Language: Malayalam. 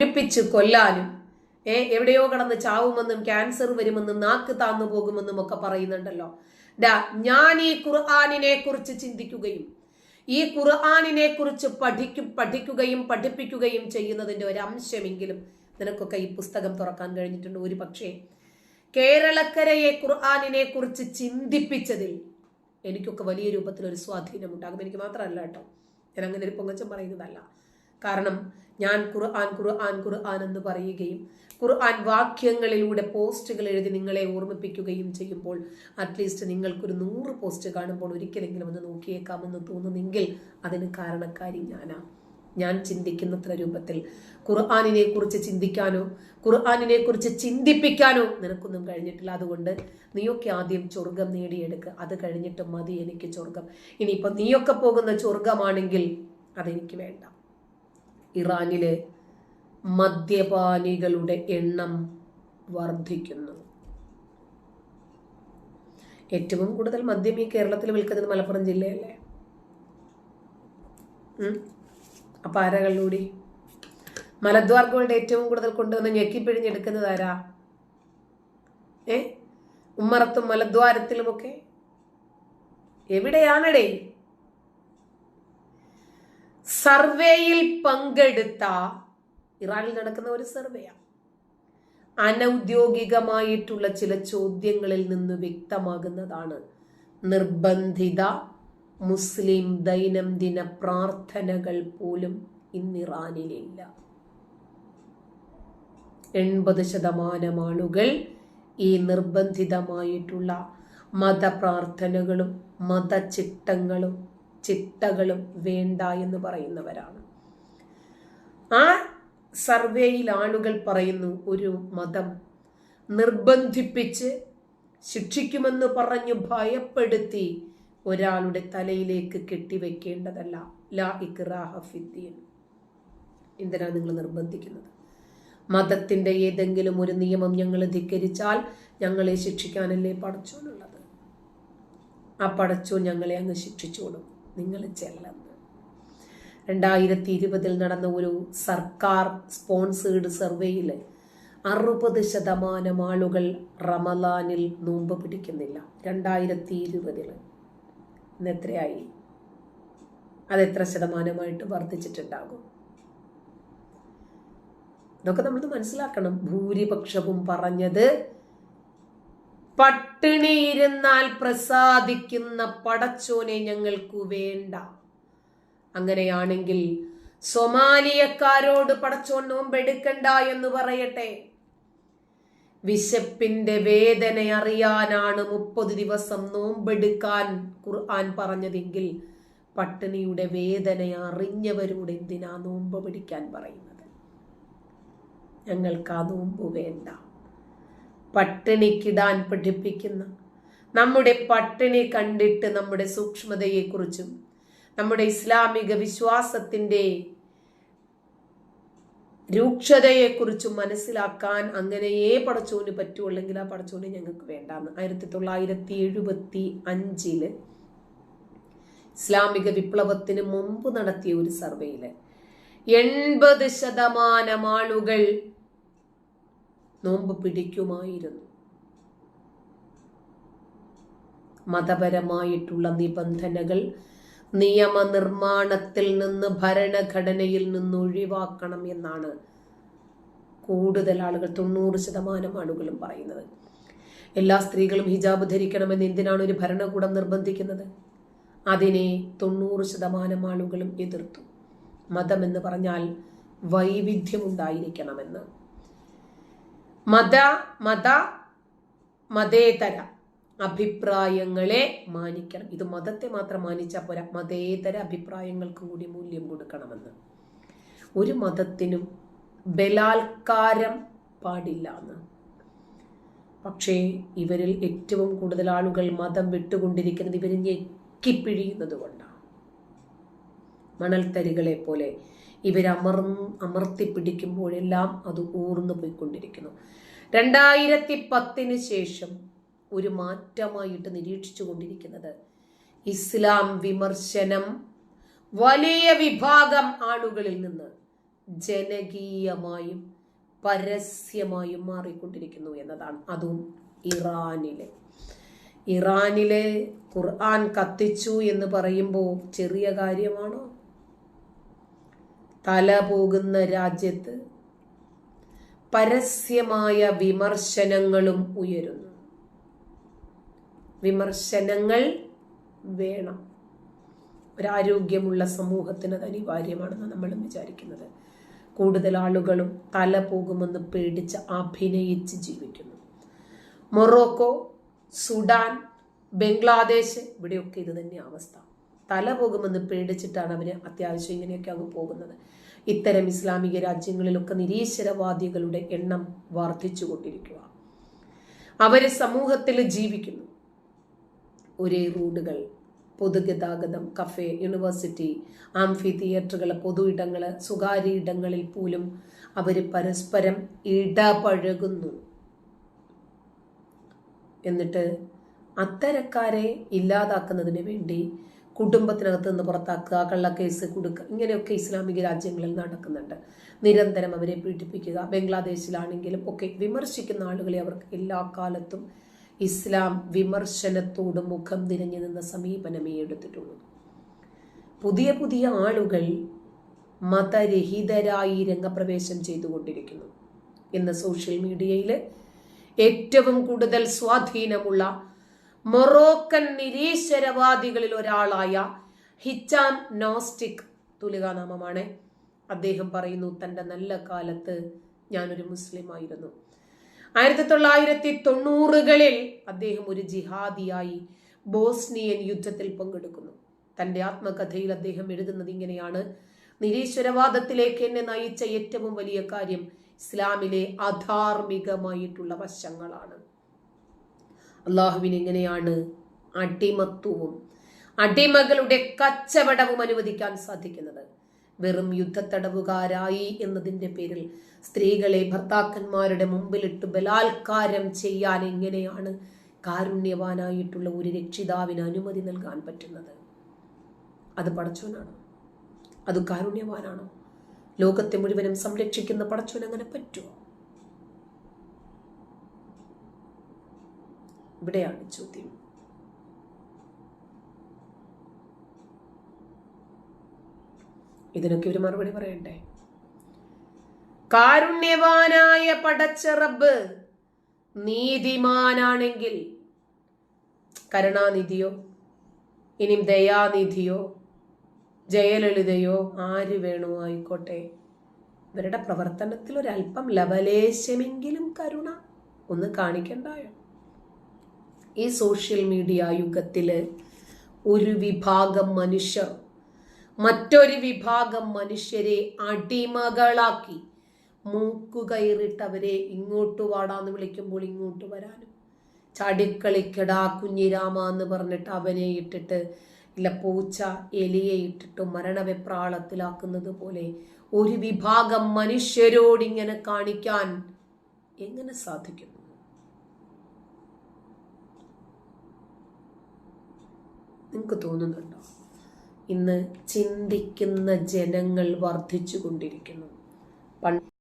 പീഡിപ്പിച്ച് കൊല്ലാനും ഏ എവിടെയോ കടന്ന് ചാവുമെന്നും ക്യാൻസർ വരുമെന്നും നാക്ക് താന്നു പോകുമെന്നും ഒക്കെ പറയുന്നുണ്ടല്ലോ. ഡാ ഞാൻ ഈ ഖുർആാനിനെ കുറിച്ച് ചിന്തിക്കുകയും ഈ ഖുർആാനിനെ കുറിച്ച് പഠിക്കും പഠിക്കുകയും പഠിപ്പിക്കുകയും ചെയ്യുന്നതിന്റെ ഒരു അംശമെങ്കിലും നിനക്കൊക്കെ ഈ പുസ്തകം തുറക്കാൻ കഴിഞ്ഞിട്ടുണ്ട്. ഒരു പക്ഷേ കേരളക്കരയെ ഖുർആാനിനെ കുറിച്ച് ചിന്തിപ്പിച്ചതിൽ എനിക്കൊക്കെ വലിയ രൂപത്തിൽ ഒരു സ്വാധീനമുണ്ടാകും എനിക്ക് മാത്രമല്ല കേട്ടോ. ഞാൻ അങ്ങനെ ഒരു പൊങ്ങച്ചം പറയുന്നതല്ല. കാരണം ഞാൻ ഖുർആൻ ഖുർആൻ ഖുർആൻ എന്ന് പറയുകയും ഖുർആൻ വാക്യങ്ങളിലൂടെ പോസ്റ്റുകൾ എഴുതി നിങ്ങളെ ഓർമ്മിപ്പിക്കുകയും ചെയ്യുമ്പോൾ അറ്റ്ലീസ്റ്റ് നിങ്ങൾക്കൊരു നൂറ് പോസ്റ്റ് കാണുമ്പോൾ ഒരിക്കലെങ്കിലും ഒന്ന് നോക്കിയേക്കാമെന്ന് തോന്നുന്നെങ്കിൽ അതിന് കാരണക്കാരി ഞാനാ. ഞാൻ ചിന്തിക്കുന്നത്ര രൂപത്തിൽ ഖുർആാനിനെ കുറിച്ച് ചിന്തിക്കാനോ ഖുർആാനിനെ കുറിച്ച് ചിന്തിപ്പിക്കാനോ നിനക്കൊന്നും കഴിഞ്ഞിട്ടില്ല. അതുകൊണ്ട് നീയൊക്കെ ആദ്യം സ്വർഗം നേടിയെടുക്കുക അത് കഴിഞ്ഞിട്ട് മതി എനിക്ക് സ്വർഗം ഇനിയിപ്പോൾ നീയൊക്കെ പോകുന്ന സ്വർഗമാണെങ്കിൽ അതെനിക്ക് വേണ്ട. ഇറാനിലെ മദ്യപാനികളുടെ എണ്ണം വർദ്ധിക്കുന്നു. ഏറ്റവും കൂടുതൽ മദ്യം ഈ കേരളത്തിൽ വിൽക്കുന്നത് മലപ്പുറം ജില്ലയല്ലേ. അപ്പൊ ആരാ കള്ളൂടി? മലദ്വാർ ഗോൾഡ് ഏറ്റവും കൂടുതൽ കൊണ്ടുവന്ന് ഞെക്കിപ്പിഴിഞ്ഞെടുക്കുന്നത് ആരാ? ഏ? ഉമ്മറത്തും മലദ്വാരത്തിലുമൊക്കെ? എവിടെയാണടേ? സർവേയിൽ പങ്കെടുത്ത ഇറാനിൽ നടക്കുന്ന ഒരു സർവേയാണ് അനൗദ്യോഗികമായിട്ടുള്ള ചില ചോദ്യങ്ങളിൽ നിന്ന് വ്യക്തമാകുന്നതാണ്. നിർബന്ധിത മുസ്ലിം ദൈനംദിന പ്രാർത്ഥനകൾ പോലും ഇന്ന് ഇറാനിലില്ല എൺപത് ശതമാനം ആളുകൾ ഈ നിർബന്ധിതമായിട്ടുള്ള മതപ്രാർത്ഥനകളും മതചിട്ടങ്ങളും ചിട്ടകളും വേണ്ട എന്ന് പറയുന്നവരാണ്. ആ സർവേയിൽ ആളുകൾ പറയുന്നു ഒരു മതം നിർബന്ധിപ്പിച്ച് ശിക്ഷിക്കുമെന്ന് പറഞ്ഞു ഭയപ്പെടുത്തി ഒരാളുടെ തലയിലേക്ക് കെട്ടിവെക്കേണ്ടതല്ല. ലാ ഇക്റാഹ ഫിദ്ദീൻ എന്തിനാണ് നിങ്ങൾ നിർബന്ധിക്കുന്നത്? മതത്തിന്റെ ഏതെങ്കിലും ഒരു നിയമം ഞങ്ങൾ ധിക്കരിച്ചാൽ ഞങ്ങളെ ശിക്ഷിക്കാനല്ലേ പടച്ചോനുള്ളത് ആ പടച്ചോൻ ഞങ്ങളെ അങ്ങ് ശിക്ഷിച്ചോളും. നിങ്ങൾ ചെല്ലെന്ന് രണ്ടായിരത്തി ഇരുപതിൽ നടന്ന ഒരു സർക്കാർ സ്പോൺസേഡ് സർവേയിൽ അറുപത് ശതമാനം ആളുകൾ റമലാനിൽ നോമ്പ് പിടിക്കുന്നില്ല. രണ്ടായിരത്തി ഇരുപതിൽ എത്രയായി? അതെത്ര ശതമാനമായിട്ട് വർദ്ധിച്ചിട്ടുണ്ടാകും? ഇതൊക്കെ നമ്മൾ മനസ്സിലാക്കണം. ഭൂരിപക്ഷവും പറഞ്ഞത് പട്ടിണി ഇരുന്നാൽ പ്രസാദിക്കുന്ന പടച്ചോനെ ഞങ്ങൾക്ക് വേണ്ട. അങ്ങനെയാണെങ്കിൽ സൊമാലിയക്കാരോട് പടച്ചോൻ നോമ്പെടുക്കണ്ട എന്ന് പറയട്ടെ. വിശപ്പിന്റെ വേദന അറിയാനാണ് മുപ്പത് ദിവസം നോമ്പെടുക്കാൻ ഖുർആൻ പറഞ്ഞതെങ്കിൽ പട്ടിണിയുടെ വേദന അറിഞ്ഞവരോട് എന്തിനാ നോമ്പ് പിടിക്കാൻ പറയുന്നത്? ഞങ്ങൾക്ക് ആ നോമ്പ് വേണ്ട. പട്ടിണിക്കിടാൻ പഠിപ്പിക്കുന്ന. നമ്മുടെ പട്ടിണി കണ്ടിട്ട് നമ്മുടെ സൂക്ഷ്മതയെക്കുറിച്ചും നമ്മുടെ ഇസ്ലാമിക വിശ്വാസത്തിന്റെ രൂക്ഷതയെക്കുറിച്ചും മനസ്സിലാക്കാൻ അങ്ങനെയേ പടച്ചോന് പറ്റുള്ളെങ്കിൽ ആ പടച്ചോന് ഞങ്ങൾക്ക് വേണ്ടാന്ന്. ആയിരത്തി തൊള്ളായിരത്തി എഴുപത്തി അഞ്ചിൽ ഇസ്ലാമിക വിപ്ലവത്തിന് മുമ്പ് നടത്തിയ ഒരു സർവേയിൽ എൺപത് ശതമാനം ആളുകൾ നോമ്പ് പിടിക്കുമായിരുന്നു. മതപരമായിട്ടുള്ള നിബന്ധനകൾ നിയമനിർമ്മാണത്തിൽ നിന്ന് ഭരണഘടനയിൽ നിന്ന് ഒഴിവാക്കണം എന്നാണ് കൂടുതൽ ആളുകൾ തൊണ്ണൂറ് ശതമാനം ആളുകളും പറയുന്നത്. എല്ലാ സ്ത്രീകളും ഹിജാബ് ധരിക്കണമെന്ന് എന്തിനാണ് ഒരു ഭരണകൂടം നിർബന്ധിക്കുന്നത്? അതിനെ തൊണ്ണൂറ് ശതമാനം ആളുകളും എതിർത്തു. മതം എന്ന് പറഞ്ഞാൽ വൈവിധ്യമുണ്ടായിരിക്കണമെന്ന് മത മത മതേതര അഭിപ്രായങ്ങളെ മാനിക്കണം. ഇത് മതത്തെ മാത്രം മാനിച്ചാൽ പോരാ. മതേതര അഭിപ്രായങ്ങൾക്കും കൂടി മൂല്യം കൊടുക്കണമെന്ന്. ഒരു മതത്തിനും ബലാത്കാരം പാടില്ല എന്ന്. പക്ഷേ ഇവരിൽ ഏറ്റവും കൂടുതൽ ആളുകൾ മതം വിട്ടുകൊണ്ടിരിക്കുന്നത് ഇവർ ഞെക്കിപ്പിഴിയുന്നത് കൊണ്ടാണ്. മണൽത്തരികളെ പോലെ ഇവരമർ അമർത്തി പിടിക്കുമ്പോഴെല്ലാം അത് ഊർന്നു പോയിക്കൊണ്ടിരിക്കുന്നു. രണ്ടായിരത്തി പത്തിന് ശേഷം ഒരു മാറ്റമായിട്ട് നിരീക്ഷിച്ചു കൊണ്ടിരിക്കുന്നത് ഇസ്ലാം വിമർശനം വലിയ വിഭാഗം ആളുകളിൽ നിന്ന് ജനകീയമായും പരസ്യമായും മാറിക്കൊണ്ടിരിക്കുന്നു എന്നതാണ്. അതും ഇറാനിലെ. ഇറാനിലെ ഖുർആൻ കത്തിച്ചു എന്ന് പറയുമ്പോൾ ചെറിയ കാര്യമാണോ? തല പോകുന്ന രാജ്യത്ത് പരസ്യമായ വിമർശനങ്ങളും ഉയരുന്നു. വിമർശനങ്ങൾ വേണം. ഒരാരോഗ്യമുള്ള സമൂഹത്തിന് അത് അനിവാര്യമാണെന്ന് നമ്മൾ വിചാരിക്കുന്നത്. കൂടുതൽ ആളുകളും തല പോകുമെന്ന് പേടിച്ച് അഭിനയിച്ച് ജീവിക്കുന്നു. മൊറോക്കോ സുഡാൻ ബംഗ്ലാദേശ് ഇവിടെയൊക്കെ ഇത് തന്നെ അവസ്ഥ. തല പോകുമെന്ന് പേടിച്ചിട്ടാണ് അവർ അത്യാവശ്യം ഇങ്ങനെയൊക്കെ അങ്ങ് പോകുന്നത്. ഇത്തരം ഇസ്ലാമിക രാജ്യങ്ങളിലൊക്കെ നിരീശ്വരവാദികളുടെ എണ്ണം വർദ്ധിച്ചു കൊണ്ടിരിക്കുക അവർ സമൂഹത്തിൽ ജീവിക്കുന്നു. ഒരേ റോഡുകൾ പൊതുഗതാഗതം കഫേ യൂണിവേഴ്സിറ്റി ആംഫി തിയേറ്ററുകൾ പൊതു ഇടങ്ങൾ സ്വകാര്യ ഇടങ്ങളിൽ പോലും അവർ പരസ്പരം ഇടപഴകുന്നു. എന്നിട്ട് അത്തരക്കാരെ ഇല്ലാതാക്കുന്നതിന് വേണ്ടി കുടുംബത്തിനകത്ത് നിന്ന് പുറത്താക്കുക കള്ളക്കേസ് കൊടുക്കുക ഇങ്ങനെയൊക്കെ ഇസ്ലാമിക രാജ്യങ്ങളിൽ നടക്കുന്നുണ്ട്. നിരന്തരം അവരെ പീഡിപ്പിക്കുക ബംഗ്ലാദേശിലാണെങ്കിലും ഒക്കെ വിമർശിക്കുന്ന ആളുകളെ അവർക്ക് എല്ലാ കാലത്തും ഇസ്ലാം വിമർശനത്തോട് മുഖം തിരിഞ്ഞു നിന്ന സമീപനമേ എടുത്തിട്ടുള്ളൂ. പുതിയ പുതിയ ആളുകൾ മതരഹിതരായി രംഗപ്രവേശം ചെയ്തുകൊണ്ടിരിക്കുന്നു. ഇന്ന് സോഷ്യൽ മീഡിയയിൽ ഏറ്റവും കൂടുതൽ സ്വാധീനമുള്ള മൊറോക്കൻ നിരീശ്വരവാദികളിൽ ഒരാളായ ഹിച്ചാം നോസ്റ്റിക് തുലികാനാമമാണ്. അദ്ദേഹം പറയുന്നു തന്റെ നല്ല കാലത്ത് ഞാനൊരു മുസ്ലിം ആയിരുന്നു. ആയിരത്തി തൊള്ളായിരത്തി തൊണ്ണൂറുകളിൽ അദ്ദേഹം ഒരു ജിഹാദിയായി ബോസ്നിയൻ യുദ്ധത്തിൽ പങ്കെടുക്കുന്നു. തന്റെ ആത്മകഥയിൽ അദ്ദേഹം എഴുതുന്നത് ഇങ്ങനെയാണ്. നിരീശ്വരവാദത്തിലേക്ക് എന്നെ നയിച്ച ഏറ്റവും വലിയ കാര്യം ഇസ്ലാമിലെ അധാർമികമായിട്ടുള്ള വശങ്ങളാണ്. അള്ളാഹുവിന് എങ്ങനെയാണ് അടിമത്വവും അടിമകളുടെ കച്ചവടവും അനുവദിക്കാൻ സാധിക്കുന്നത്? വെറും യുദ്ധത്തടവുകാരായി എന്നതിന്റെ പേരിൽ സ്ത്രീകളെ ഭർത്താക്കന്മാരുടെ മുമ്പിലിട്ട് ബലാത്കാരം ചെയ്യാൻ എങ്ങനെയാണ് കാരുണ്യവാനായിട്ടുള്ള ഒരു രക്ഷിതാവിന് അനുമതി നൽകാൻ പറ്റുന്നത്? അത് പടച്ചോനാണോ അത് കാരുണ്യവാനാണോ? ലോകത്തെ മുഴുവനും സംരക്ഷിക്കുന്ന പടച്ചോൻ അങ്ങനെ പറ്റുമോ? ഇവിടെയാണ് ചോദ്യം. ഇതിനൊക്കെ ഒരു മറുപടി പറയണ്ടേ? കാരുണ്യവാനായ പടച്ച റബ്ബ് നീതിമാനാണെങ്കിൽ കരുണാനിധിയോ ഇനി ദയാനിധിയോ ജയലളിതയോ ആര് വേണോ ആയിക്കോട്ടെ. ഇവരുടെ പ്രവർത്തനത്തിൽ ഒരല്പം ലവലേശമെങ്കിലും കരുണ ഒന്ന് കാണിക്കണ്ടായോ? ഈ സോഷ്യൽ മീഡിയ യുഗത്തിൽ ഒരു വിഭാഗം മനുഷ്യർ മറ്റൊരു വിഭാഗം മനുഷ്യരെ അടിമകളാക്കി മൂക്കുകയറിട്ടവരെ ഇങ്ങോട്ട് വാടാന്ന് വിളിക്കുമ്പോൾ ഇങ്ങോട്ട് വരാനും. ചാടിക്കളിക്കടാ കുഞ്ഞിരാമ എന്ന് പറഞ്ഞിട്ട് അവനെ ഇട്ടിട്ട് ഇല്ല പൂച്ച എലിയെ ഇട്ടിട്ട് മരണവെപ്രാളത്തിലാക്കുന്നത് പോലെ ഒരു വിഭാഗം മനുഷ്യരോടിങ്ങനെ കാണിക്കാൻ എങ്ങനെ സാധിക്കുന്നു നിങ്ങൾക്ക് തോന്നുന്നുണ്ടോ? ഇന്ന് ചിന്തിക്കുന്ന ജനങ്ങൾ വർദ്ധിച്ചു കൊണ്ടിരിക്കുന്നു